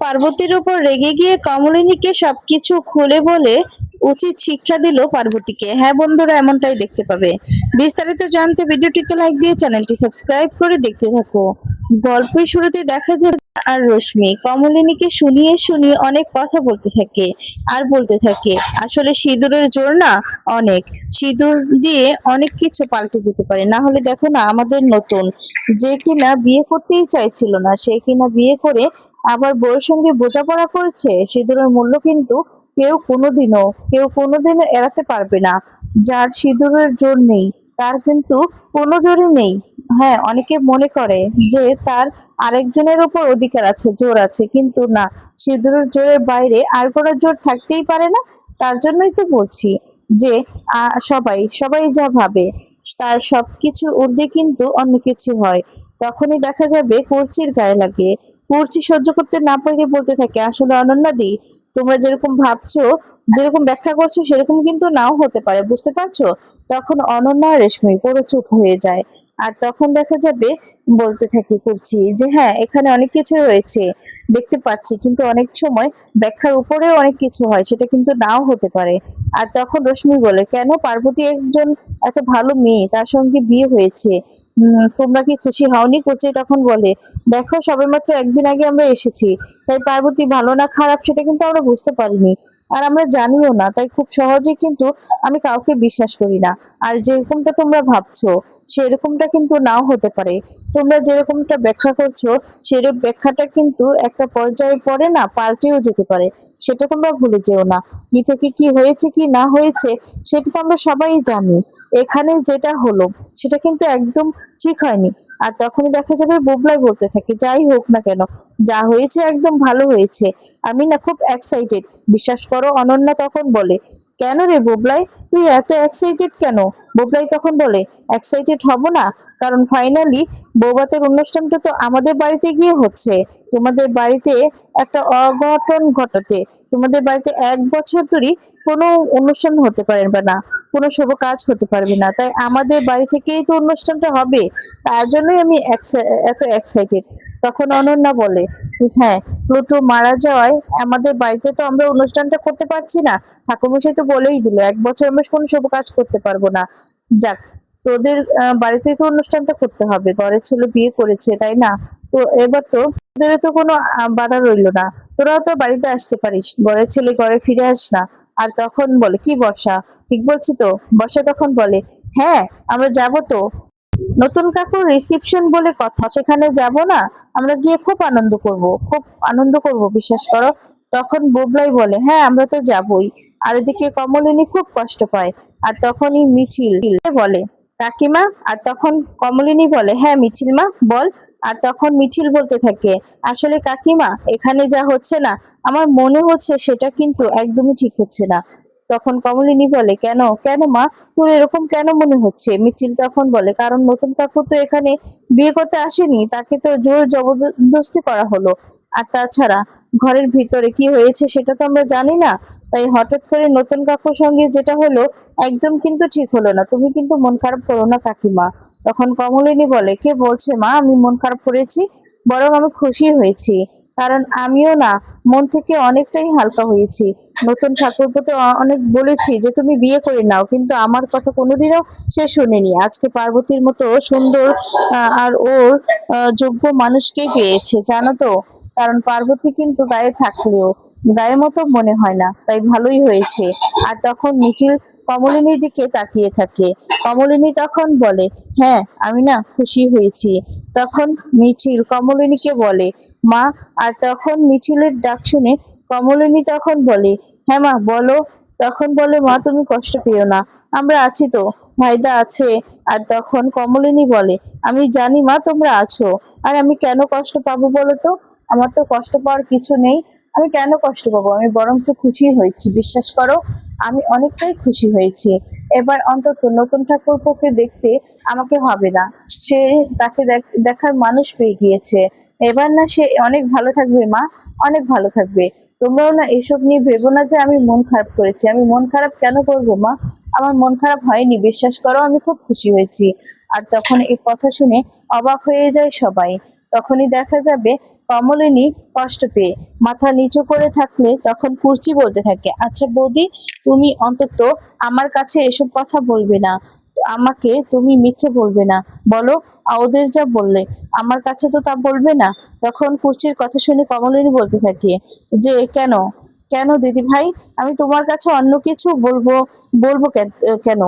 পার্বতীর উপর রেগে গিয়ে কমলিনীকে সবকিছু খুলে বলে উচিত শিক্ষা দিল পার্বতীকে। হ্যাঁ বন্ধুরা, এমনটাই দেখতে পাবে। বিস্তারিত জানতে ভিডিওটিতে লাইক দিয়ে চ্যানেলটি সাবস্ক্রাইব করে দেখতে থাকো। গল্পের শুরুতে দেখা যায় আর রশ্মি। কমলিনীকে শুনিয়ে শুনিয়ে অনেক কথা বলতে থাকে আর বলতে থাকে। আসলে সিঁদুরের জোর না অনেক। সিঁদুর দিয়ে অনেক কিছু পাল্টে যেতে পারে। না হলে দেখো না আমাদের নতুন। যে কিনা বিয়ে করতেই চাইছিল না, সে কিনা বিয়ে করে আবার বউয়ের সঙ্গে বোঝাপড়া করেছে, সিঁদুরের মূল্য কিন্তু কেউ কোনোদিনও কেউ কোনোদিনও এড়াতে পারবে না। যার সিঁদুরের জোর নেই তার কিন্তু কোনো জোরই নেই। হ্যাঁ অনেকে মনে করে যে তার আরেকজনের উপর অধিকার আছে, জোর আছে, কিন্তু না। সিঁদুরের জোরের বাইরে আর কোনো জোর থাকতেই পারে না। তার জন্যই তো বলছি যে সবাই সবাই যা ভাবে, তার সবকিছুর ঊর্ধ্বে কিন্তু অন্য কিছু হয়। তখনই দেখা যাবে কুর্চির গায়ে লাগে। কুর্চি সহ্য করতে না পেরে বলতে থাকে, আসলে অনন্যাদি, তোমরা যেরকম ভাবছ, যেরকম ব্যাখ্যা করছ, সেরকম কিন্তু নাও হতে পারে, বুঝতে পারছ? তখন অনন্যা রেশমি পুরো চুপ হয়ে যায়। আর তখন দেখা যাবে বলতে থাকি করছি যে হ্যাঁ এখানে অনেক কিছু হয়েছে, দেখতে পাচ্ছি, কিন্তু অনেক সময় ব্যাখ্যার উপরেও অনেক কিছু হয়, সেটা কিন্তু নাও হতে পারে। আর তখন রশ্মি বলে, কেন পার্বতী একজন এত ভালো মেয়ে, তার সঙ্গে বিয়ে হয়েছে? তোমরা কি খুশি হওনি? করছে, তখন বলে, দেখো, সবেমাত্র একদিন আগে আমরা এসেছি, তাই পার্বতী ভালো না খারাপ, সেটা কিন্তু আমরা বুঝতে পারিনি। আর আমরা জানিও না, তাই খুব সহজে কিন্তু আমি কাউকে বিশ্বাস করি না। আর যেরকমটা তোমরা ভাবছ, সেরকমটা কিন্তু নাও হতে পারে। তোমরা যেরকমটা ব্যাখ্যা করছ সেরকম ব্যাখ্যাটা কিন্তু একটা পর্যায়ে পরে না, পাল্টেও যেতে পারে। সেটা তোমরা ভুলে যেও না। কি থেকে কি হয়েছে, কি না হয়েছে, সেটা তো আমরা সবাই জানি। এখানে যেটা হলো, সেটা কিন্তু একদম ঠিক হয়নি। আর তখনই দেখা যাবে বুবলাই বলতে থাকে, যাই হোক না কেন, যা হয়েছে একদম ভালো হয়েছে। আমি না খুব এক্সাইটেড বিশ্বাস করো, অনন্যা তখন বলে কেন রে বোবলাই? তুই এত এক্সাইটেড কেন? বোবলাই তখন বলে এক্সাইটেড হব না, কারণ ফাইনালি বৌভাতের অনুষ্ঠানটা তো আমাদের বাড়িতে গিয়ে হচ্ছে। তোমাদের বাড়িতে একটা অঘটন ঘটাতে, তোমাদের বাড়িতে এক বছর ধরে কোনো অনুষ্ঠান হতে পারবে না, কোনো শুভ কাজ হতে পারবে না। তাই আমাদের বাড়ি থেকেই তো অনুষ্ঠানটা হবে, তার জন্যই আমি এত এক্সাইটেড তখন অনন্যা বলে হ্যাঁ প্লুটো মারা যাওয়ায় আমাদের বাড়িতে তো আমরা অনুষ্ঠানটা করতে পারছি না। ঠাকুরমশাই তো বলেই দিল, এক বছর আমরা কোনো শুভ কাজ করতে পারব না। যাক, তোদের বাড়িতে তো অনুষ্ঠানটা করতে হবে ঘরের ছেলে বিয়ে করেছে, তাই না? তো এবার তো তোদের তো কোনো বাধা রইল না। তোরাও তো বাড়িতে আসতে পারিস ঘরের ছেলে ঘরে ফিরে আস না। আর তখন বলে, কি বর্ষা? ঠিক বলছি তো? বর্ষা তখন বলে হ্যাঁ আমরা যাব তো। নতুন কাকুর রিসেপশন বলে কথা, সেখানে যাব না, আমরা গিয়ে খুব আনন্দ করব, খুব আনন্দ করব, বিশ্বাস করো। তখন বুবলাই বলে হ্যাঁ আমরা তো যাবই। আর এদিকে কমলিনী খুব কষ্ট পায়, আর তখনই মিছিল বলে, কাকিমা? আর তখন কমলিনী বলে হ্যাঁ মিছিল মা, বল। আর তখন মিছিল বলতে থাকে, আসলে কাকিমা, এখানে যা হচ্ছে না, আমার মনে হচ্ছে সেটা কিন্তু একদমই ঠিক হচ্ছে না। তখন কমলিনী বলে, কেন? কেন মা? তোর এরকম কেন মনে হচ্ছে? মিছিল তখন বলে, কারণ নতুন কাকু তো এখানে বিয়ে করতে আসেনি, তাকে তো জোর জবরদস্তি করা হলো। আর তাছাড়া ঘরের ভিতরে কি হয়েছে সেটা তো আমরা জানি না। তাই হঠাৎ করে নতুন কাকুর সঙ্গে যেটা হলো একদম কিন্তু ঠিক হলো না। তুমি কিন্তু মন খারাপ করো না কাকিমা। তখন কমলিনী বলে, কে বলছে মা? আমি মন খারাপ করেছি। বরং আমি খুশি হয়েছি, কারণ আমিও না, মন থেকে অনেকটাই হালকা হয়েছি। নতুন ঠাকুরপো তো অনেক বলেছি যে, তুমি বিয়ে করে নাও। কিন্তু আমার কথা কোনোদিনও সে শুনেনি। আজকে পার্বতীর মতো সুন্দর আর ওর যোগ্য মানুষকে পেয়েছে, জানো তো? কারণ পার্বতী কিন্তু গায়ে থাকলেও, গায়ের মতো মনে হয় না, তাই ভালোই হয়েছে। আর তখন মিছিল কমলিনীর দিকে তাকিয়ে থাকে। কমলিনী তখন বলে হ্যাঁ আমি না খুশি হয়েছি। তখন মিছিল কমলিনীকে বলে, মা, আর তখন মিছিলের ডাক শুনে কমলিনী তখন বলে হ্যাঁ মা, বলো। তখন বলে, মা, তুমি কষ্ট পেও না, আমরা আছি তো, ভাইদা আছে। আর তখন কমলিনী বলে, আমি জানি মা, তোমরা আছো, আর আমি কেন কষ্ট পাবো বলো তো? আমার তো কষ্ট পাওয়ার কিছু নেই আমি কেন কষ্ট পাবো? আমি বরঞ্চ খুশি হয়েছি, বিশ্বাস করো। আমি অনেকটাই খুশি হয়েছি। এবার অন্তত নতুন ঠাকুর ঠাকুরপোকে দেখতে আমাকে হবে না। সে তাকে দেখ- দেখার মানুষ পেয়ে গিয়েছে। এবার না সে অনেক ভালো থাকবে, মা। অনেক ভালো থাকবে। তোমরাও না এসব নিয়ে ভেবো না যে আমি মন খারাপ করেছি। আমি মন খারাপ কেন করব, মা? আমার মন খারাপ হয়নি, বিশ্বাস করো, আমি খুব খুশি হয়েছি। আর তখন এই কথা শুনে অবাক হয়ে যায় সবাই। তখনই দেখা যাবে কমলিনী কষ্ট পেয়ে মাথা নিচু করে থাকলে তখন কুর্চি বলতে থাকে আচ্ছা বৌদি, তুমি অন্তত আমার কাছে এসব কথা বলবে না। আমাকে তুমি মিথ্যে বলবে না। বলো, ওদের যা বললে, আমার কাছে তো তা বলবে না। তখন কুর্চির কথা শুনে কমলিনী বলতে থাকে, যে কেন? কেন দিদি ভাই? আমি তোমার কাছে অন্য কিছু বলব বলব কেন?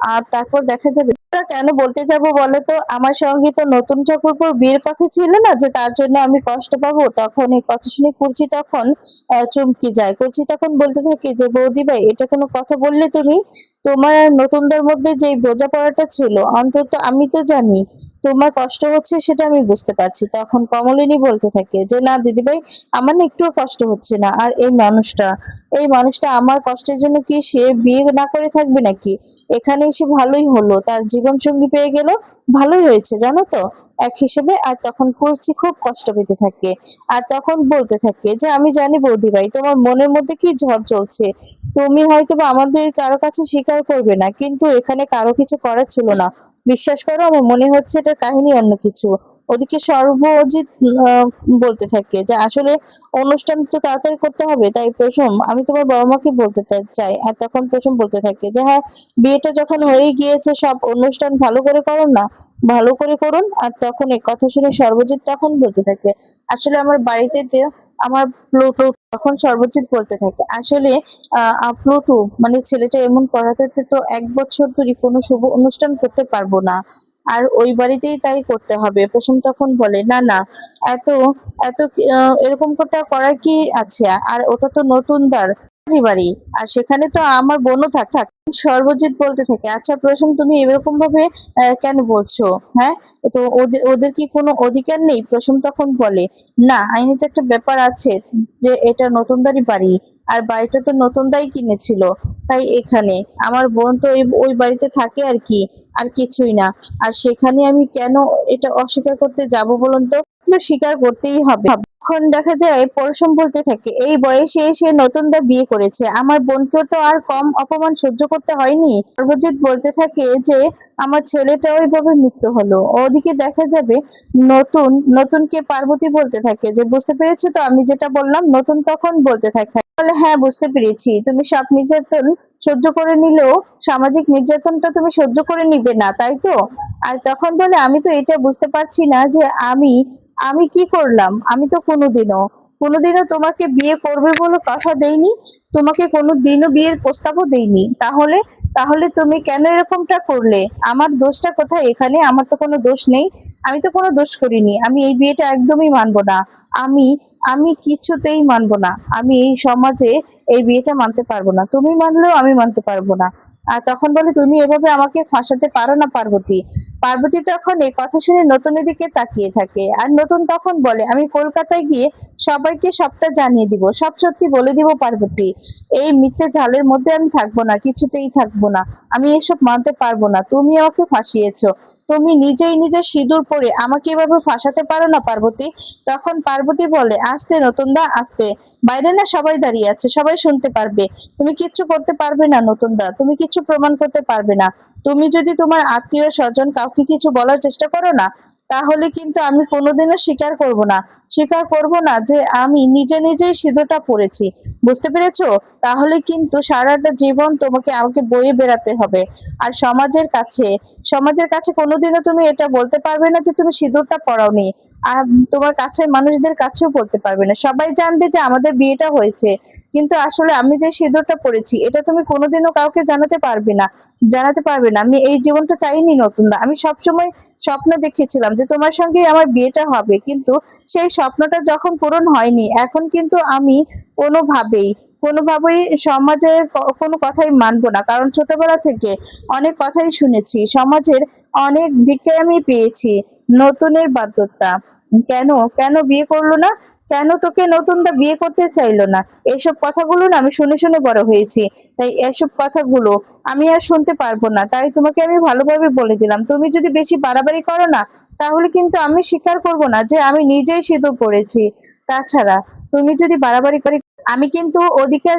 আর তারপর দেখা যাবে ওরা কেন বলতে যাব বলো তো আমার সঙ্গে তো নতুন ঠাকুরপুর বিয়ের কথা ছিল না যে তার জন্য আমি কষ্ট পাবো। তখন এই কথা শুনে কুর্চি তখন চমকে যায়। কুর্চি তখন বলতে থাকে যে, বৌদি ভাই, এটা কোনো কথা বললে তুমি? তোমার আর নতুনদের মধ্যে যে বোঝাপড়াটা ছিল, অন্তত আমি তো জানি তোমার কষ্ট হচ্ছে সেটা আমি বুঝতে পারছি। তখন কমলিনী বলতে থাকে যে, না, দিদিভাই, আমার না একটুও কষ্ট হচ্ছে না। আর এই মানুষটা এই মানুষটা আমার কষ্টের জন্য কি সে বিয়ে না করে থাকবে নাকি? এখানে এসে ভালোই হলো, তার জীবন সঙ্গী পেয়ে গেল, ভালোই হয়েছে, জানো তো? এক হিসেবে আর তখন কুর্চি খুব কষ্ট পেতে থাকে। আর তখন বলতে থাকে যে, আমি জানি বৌদি ভাই তোমার মনের মধ্যে কি ঝড় চলছে? তুমি হয়তো বা আমাদের কারও কাছে স্বীকার করবে না। কিন্তু এখানে কারও কিছু করার ছিল না। বিশ্বাস করো, আমার মনে হচ্ছে এটা কাহিনী অন্য কিছু। ওদিকে সর্বজিৎ বলতে থাকে যে, আসলে অনুষ্ঠান তো তাড়াতাড়ি করতে হবে। তাই প্রথম আমি তোমার বাবা মাকে বলতে চাই। আর তখন প্রথম বলতে থাকে যে হ্যাঁ বিয়েটা যখন হয়ে গিয়েছে, সব অনুষ্ঠান ভালো করে করুন না, ভালো করে করুন। আর তখন এই কথা শুনে সর্বজিৎ তখন বলতে থাকে, আসলে আমার বাড়িতে আমার প্লুটু তখন সর্বজিৎ বলতে থাকে। আসলে প্লুটু মানে ছেলেটা এমন পড়াতে তো এক বছর ধরে কোনো শুভ অনুষ্ঠান করতে পারব না। আর ওই বাড়িতেই তাই করতে হবে। প্রথম তখন বলে, না না, এত এত এরকম কোটা করার কি আছে? আর ওটা তো নতুন দ্বার, বাড়ি আর সেখানে তো আমার বোনও থাক থাক। সর্বজিৎ বলতে থাকে আচ্ছা প্রথম তুমি এরকম ভাবে কেন বলছো? হ্যাঁ? তো ওদের কি কোনো অধিকার নেই? প্রথম তখন বলে, না, আইনি তো একটা ব্যাপার আছে যে এটা নতুনদারি বাড়ি। আর বাড়িটা তো নতুনদাই কিনেছিল, তাই এখানে। আমার বোন তো ওই বাড়িতে থাকে আর কি, আর কিছুই না। আর সেখানে আমি কেন এটা অস্বীকার করতে যাব বলুন তো স্বীকার করতেই হবে। এখন দেখা যায় পরশম বলতে থাকে। এই বয়সে এসে নতুনদা বিয়ে করেছে। আমার বোনকেও তো আর কম অপমান সহ্য করতে হয়নি। সর্বজিৎ বলতে থাকে যে, আমার ছেলেটা ওইভাবে মৃত্যু হলো। ওদিকে দেখা যাবে নতুন, নতুনকে পার্বতী বলতে থাকে যে, বুঝতে পেরেছ তো আমি যেটা বললাম? নতুন তখন বলতে থাকে বলে হ্যাঁ বুঝতে পেরেছি। তুমি সব নির্যাতন সহ্য করে নিলেও সামাজিক নির্যাতনটা তুমি সহ্য করে নিবে না, তাই তো? আর তখন বলে, আমি তো এটা বুঝতে পারছি না যে আমি আমি কি করলাম? আমি তো কোনোদিনও কোনোদিনও তোমাকে বিয়ে করবে বলে কথা দেইনি, তোমাকে কোনোদিনও বিয়ের প্রস্তাবও দেইনি। তাহলে তাহলে তুমি কেন এরকমটা করলে? আমার দোষটা কোথায় এখানে? আমার তো কোনো দোষ নেই। আমি তো কোনো দোষ করিনি। আমি এই বিয়েটা একদমই মানবো না। আমি আমি কিছুতেই মানবো না। আমি এই সমাজে এই বিয়েটা মানতে পারব না। তুমি মানলেও আমি মানতে পারব না। আর তখন বলে, তুমি এভাবে আমাকে ফাঁসাতে পারো না পার্বতী। পার্বতী তখন এই কথা শুনে নতুনের দিকে তাকিয়ে থাকে। আর নতুন তখন বলে, আমি কলকাতায় গিয়ে সবাইকে সবটা জানিয়ে দিব, সব সত্যি বলে দিব পার্বতী। এই মিথ্যে ঝালের মধ্যে আমি থাকব না, কিছুতেই থাকব না। আমি এসব মানতে পারব না। তুমি আমাকে ফাঁসিয়েছো। তুমি নিজেই নিজে সিঁদুর পরে আমাকে এভাবে ফাঁসাতে পারো না, পার্বতী। তখন পার্বতী বলে, আসতে নতুন দা আসতে। বাইরে না সবাই দাঁড়িয়ে আছে, সবাই শুনতে পারবে। তুমি কিচ্ছু করতে পারবে না নতুন দা তুমি কিচ্ছু প্রমাণ করতে পারবে না। তুমি যদি তোমার আত্মীয় স্বজন কাউকে কিছু বলার চেষ্টা করো না, তাহলে কিন্তু আমি কোনোদিনও স্বীকার করব না। স্বীকার করব না যে আমি নিজে নিজেই সিঁদুরটা পড়েছি বুঝতে পেরেছ? তাহলে কিন্তু সারাটা জীবন তোমাকে আমাকে বয়ে বেড়াতে হবে। আর সমাজের কাছে সমাজের কাছে কোনোদিনও তুমি এটা বলতে পারবে না যে তুমি সিঁদুরটা পরাওনি। আর তোমার কাছের মানুষদের কাছেও বলতে পারবে না। সবাই জানবে যে আমাদের বিয়েটা হয়েছে। কিন্তু আসলে আমি যে সিঁদুরটা পড়েছি এটা তুমি কোনোদিনও কাউকে জানাতে পারবে না। জানাতে পারবে না আমি এই জীবনটা চাইনি নতুন না আমি সবসময় স্বপ্ন দেখেছিলাম যে তোমার সঙ্গে আমার বিয়েটা হবে। কিন্তু সেই স্বপ্নটা যখন পূরণ হয়নি, এখন কিন্তু আমি কোনোভাবেই কোনোভাবেই সমাজের কোনো কথাই মানবো না। কারণ ছোটবেলা থেকে অনেক কথাই শুনেছি, সমাজের অনেক ভিক্ষাই আমি পেয়েছি নতুনের বাধ্যতা কেন? কেন বিয়ে করল না? কেন তোকে নতুনটা বিয়ে করতে চাইলো না? এসব কথাগুলো না আমি শুনে শুনে বড় হয়েছি। তাই এসব কথাগুলো আমি আর শুনতে পারব না। তাই তোমাকে আমি ভালোভাবে বলে দিলাম। তুমি যদি বেশি বাড়াবাড়ি করো না, তাহলে কিন্তু আমি স্বীকার করব না যে আমি নিজেই সিঁদুর পড়েছি। তাছাড়া, তুমি যদি বাড়াবাড়ি করে আমি কিন্তু অধিকার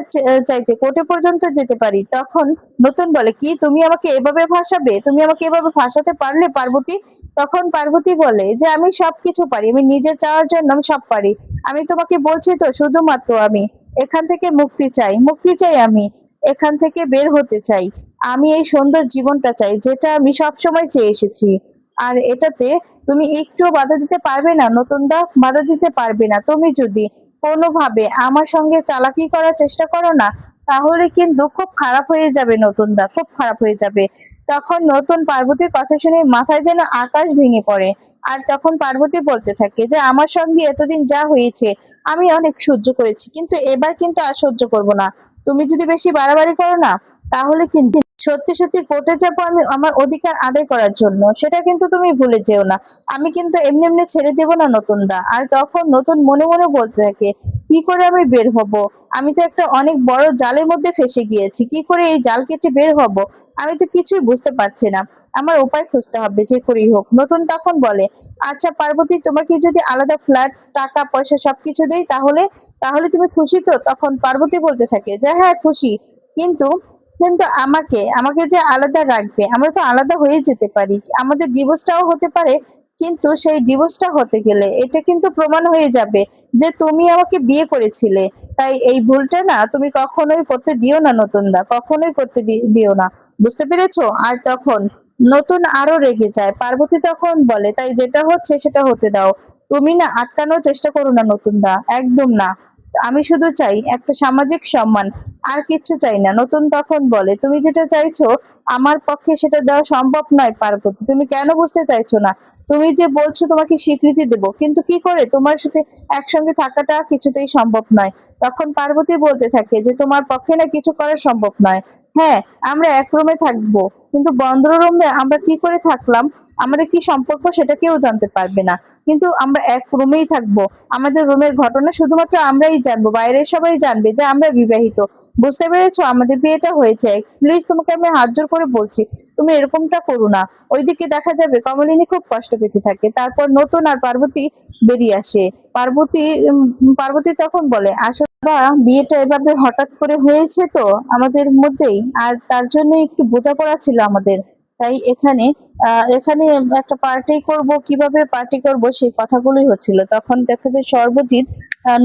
চাইতে কোর্টে পর্যন্ত যেতে পারি। তখন নতুন বলে, কি, তুমি আমাকে এভাবে ভাসাবে? তুমি আমাকে এভাবে ভাসাতে পারলে, পার্বতী? তখন পার্বতী বলে, যে আমি সবকিছু পারি, আমি নিজের চাওয়ার জন্য আমি সব পারি। আমি তোমাকে বলছি তো, শুধুমাত্র আমি। এখান থেকে মুক্তি চাই মুক্তি চাই আমি। এখান থেকে বের হতে চাই। আমি এই সুন্দর জীবনটা চাই, যেটা আমি সব সময় চেয়ে এসেছি। আর এটাতে তুমি একটু বাধা দিতে পারবে না নতুন দা বাধা দিতে পারবে না। তুমি যদি কোনোভাবে আমার সঙ্গে চালাকি করার চেষ্টা করো না, তাহলে কিন্তু খুব খারাপ হয়ে যাবে নতুন দা খুব খারাপ হয়ে যাবে। তখন নতুন পার্বতীর কথা শুনে মাথায় যেন আকাশ ভেঙে পড়ে। আর তখন পার্বতী বলতে থাকে যে, আমার সঙ্গে এতদিন যা হয়েছে, আমি অনেক সহ্য করেছি, কিন্তু এবার কিন্তু আর সহ্য করব না। তুমি যদি বেশি বাড়াবাড়ি করো না তাহলে কিন্তু সত্যি সত্যি কোর্টে যাব আমি আমার অধিকার আদায় করার জন্য। সেটা কিন্তু তুমি ভুলে যেও না। আমি কিন্তু এমনি এমনি ছেড়ে দেব না নতুন দা আর তখন নতুন মনে মনে বলতে থাকে, কি করে আমি বের হব? আমি তো একটা অনেক বড় জালের মধ্যে ফেসে গিয়েছি। কি করে এই জাল কেটে বের হব? আমি তো কিছুই বুঝতে পারছি না। আমার উপায় খুঁজতে হবে যে করেই হোক। নতুন তখন বলে আচ্ছা পার্বতী, তোমাকে যদি আলাদা ফ্ল্যাট, টাকা, পয়সা সবকিছু দেই তাহলে? তাহলে তুমি খুশি তো? তখন পার্বতী বলতে থাকে যে হ্যাঁ খুশি। কিন্তু কিন্তু আমাকে আমাকে যে আলাদা রাখবে, আমরা তো আলাদা হয়ে যেতে পারি। আমাদের ডিভোর্সটাও হতে পারে, কিন্তু সেই ডিভোর্সটা হতে গেলে এটা কিন্তু প্রমাণ হয়ে যাবে যে তুমি আমাকে বিয়ে করেছিলে। তাই এই ভুলটা না, তুমি কখনোই করতে দিও না নতুন দা, কখনোই করতে দিও না। বুঝতে পেরেছ? আর তখন নতুন আরও রেগে যায়। পার্বতী তখন বলে, তাই যেটা হচ্ছে সেটা হতে দাও। তুমি না আটকানোর চেষ্টা করো না নতুন দা, একদম না। আমি শুধু চাই একটা সামাজিক সম্মান, আর কিছু চাই না। নতুন তখন বলে, তুমি যেটা চাইছো, আমার পক্ষে সেটা দেওয়া সম্ভব নয় পার্বতী তুমি কেন বুঝতে চাইছো না? তুমি যে বলছো তোমাকে স্বীকৃতি দেব, কিন্তু কি করে? তোমার সাথে একসঙ্গে থাকাটা কিছুতেই সম্ভব নয়। তখন পার্বতী বলতে থাকে যে, তোমার পক্ষে না কিছু করা সম্ভব নয়। হ্যাঁ আমরা এক রুমে থাকব, কিন্তু বন্ধ রুমে আমরা কি করে থাকলাম? আমাদের কি সম্পর্ক সেটা কেউ জানতে পারবে না। কিন্তু আমরা এক রুমেই থাকব। আমাদের রুমের ঘটনা শুধুমাত্র আমরাই জানব, বাইরের সবাই জানবে যে আমরা বিবাহিত। বুঝতে পেরেছ? আমাদের বিয়েটা হয়েছে। প্লিজ তোমাকে আমি হাত জোর করে বলছি, তুমি এরকমটা করো না। ওইদিকে দেখা যাবে কমলিনী খুব কষ্ট পেতে থাকে। তারপর নতুন আর পার্বতী বেরিয়ে আসে। পার্বতী পার্বতী তখন বলে আসলে বা বিয়েটা এভাবে হঠাৎ করে হয়েছে তো আমাদের মধ্যেই, আর তার জন্য একটু বোঝাপড়া ছিল আমাদের। তাই এখানে এখানে একটা পার্টি করব, কীভাবে পার্টি করব সেই কথাগুলোই হচ্ছিল। তখন দেখা যায় সর্বজিৎ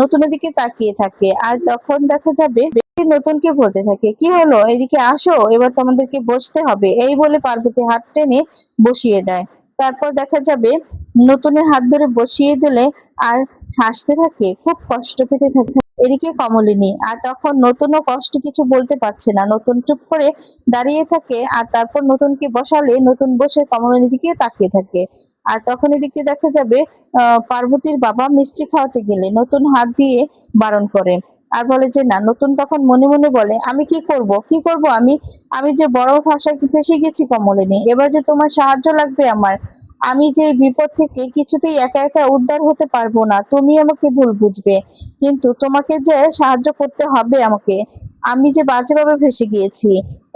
নতুনের দিকে তাকিয়ে থাকে। আর তখন দেখা যাবে নতুনকে বলতে থাকে, কি হলো? এদিকে আসো, এবার তোমাদেরকে বসতে হবে। এই বলে পার্বতী হাত টেনে বসিয়ে দেয়। তারপর দেখা যাবে নতুনের হাত ধরে বসিয়ে দিলে আর হাসতে থাকে, খুব কষ্ট পেতে থাকে। এদিকে কমলিনী, আর তখন নতুনও কষ্ট কিছু বলতে পারছে না। নতুন চুপ করে দাঁড়িয়ে থাকে, আর তারপর নতুনকে বসালে নতুন বসে কমলিনীর দিকে তাকিয়ে থাকে। আর তখন এদিকে দেখা যাবে পার্বতীর বাবা মিষ্টি খাওয়াতে গেলে নতুন হাত দিয়ে বারণ করে। আর বলে যে, না, নতুন তখন মনে মনে বলে, আমি কি করব? কি করব আমি? আমি যে বড় ভাষায় ফেসে গেছি কমলিনী, এবার যে তোমার সাহায্য লাগবে আমার। আমি যে বিপদ থেকে কিছুতেই একা একা উদ্ধার হতে পারব না, তুমি আমাকে ভুল বুঝবে। কিন্তু তোমাকে যে সাহায্য করতে হবে আমাকে, আমি যে বাজেভাবে ফেসে গিয়েছি,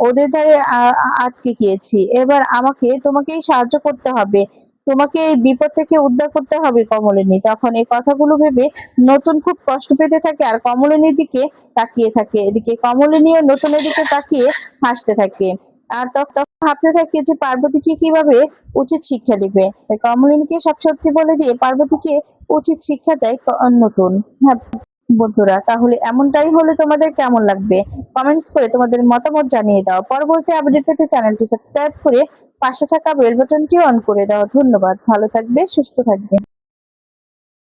ওদের ধারে আটকে গিয়েছি, এবার আমাকে, তোমাকেই সাহায্য করতে হবে। তোমাকে এই বিপদ থেকে উদ্ধার করতে হবে কমলিনী। তখন এই কথাগুলো ভেবে নতুন খুব কষ্ট পেতে থাকে আর কমলিনীর দিকে তাকিয়ে থাকে। এদিকে কমলিনীও নতুনের দিকে তাকিয়ে হাসতে থাকে। ভাবতে থাকে যে পার্বতীকে কীভাবে উচিত শিক্ষা দিবে? কমলিনীকে সব সত্যি বলে দিয়ে পার্বতীকে উচিত শিক্ষা দেয় নতুন। হ্যাঁ বন্ধুরা, তাহলে এমনটাই হলে তোমাদের কেমন লাগবে? কমেন্টস করে তোমাদের মতামত জানিয়ে দাও। পরবর্তী আপডেট পেতে চ্যানেলটি সাবস্ক্রাইব করে পাশে থাকা বেল বাটনটি অন করে দাও। ধন্যবাদ। ভালো থাকবে, সুস্থ থাকবে।